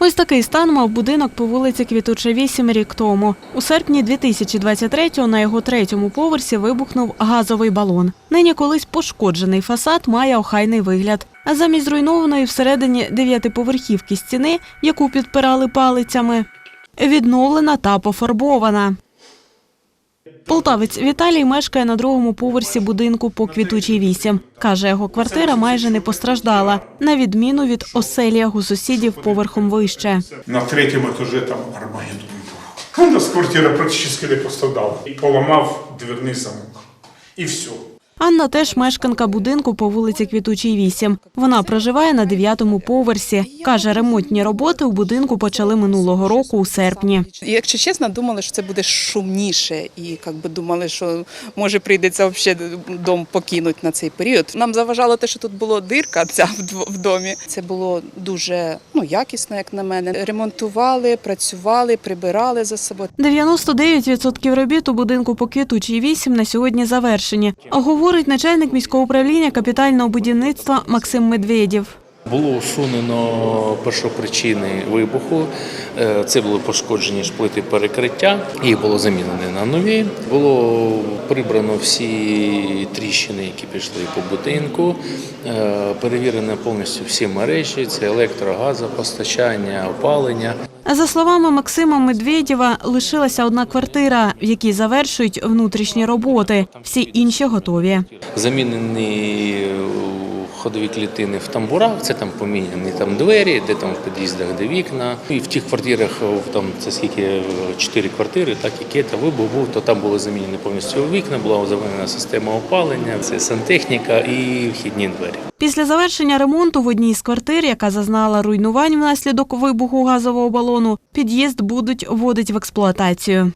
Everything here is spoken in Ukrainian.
Ось такий стан мав будинок по вулиці Квітуча 8 рік тому. У серпні 2023-го на його третьому поверсі вибухнув газовий балон. Нині колись пошкоджений фасад має охайний вигляд. А замість зруйнованої всередині дев'ятиповерхівки стіни, яку підпирали палицями, відновлена та пофарбована. Полтавець Віталій мешкає на другому поверсі будинку по квітучій 8. Каже, його квартира майже не постраждала, на відміну від оселі у сусідів поверхом вище. На третьому етажі там Армагеддон був. У нас квартира практично не пострадала. Поламав дверний замок. І все. Анна теж мешканка будинку по вулиці Квітучій 8. Вона проживає на дев'ятому поверсі. Каже, ремонтні роботи у будинку почали минулого року у серпні. Якщо чесно, думали, що це буде шумніше, і як би думали, що може прийдеться взагалі дом покинути на цей період. Нам заважало те, що тут була дирка ця в домі. Це було дуже ну якісно, як на мене. Ремонтували, працювали, прибирали за собою. 99% робіт у будинку по Квітучій 8 на сьогодні завершені. А говорить начальник міського управління капітального будівництва Максим Медведєв. Було усунено першопричини вибуху. Е, Це були пошкоджені шплити перекриття, їх було замінено на нові. Було прибрано всі тріщини, які пішли по будинку. Е, Перевірено повністю всі мережі: це електро, газопостачання, опалення. За словами Максима Медведєва, лишилася одна квартира, в якій завершують внутрішні роботи. Всі інші готові. Замінені ходові клітини в тамбурах, це там поміняні там двері, де там в під'їздах, де вікна. І в тих квартирах, там це скільки е, чотири квартири, так які та вибух був, то там були замінені повністю вікна, була замінена система опалення, це сантехніка і вхідні двері. Після завершення ремонту в одній з квартир, яка зазнала руйнувань внаслідок вибуху газового балону, під'їзд будуть вводити в експлуатацію.